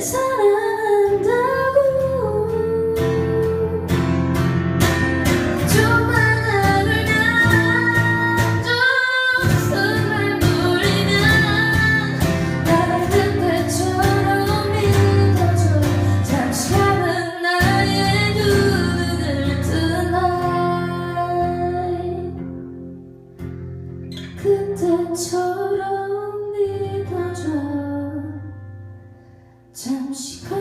날 사랑한다고. 좀만 알면 좀 숨을 돌리면 나를 그때처럼 믿어줘. 잠시만은 나의 눈을 tonight 그때처럼 잠시간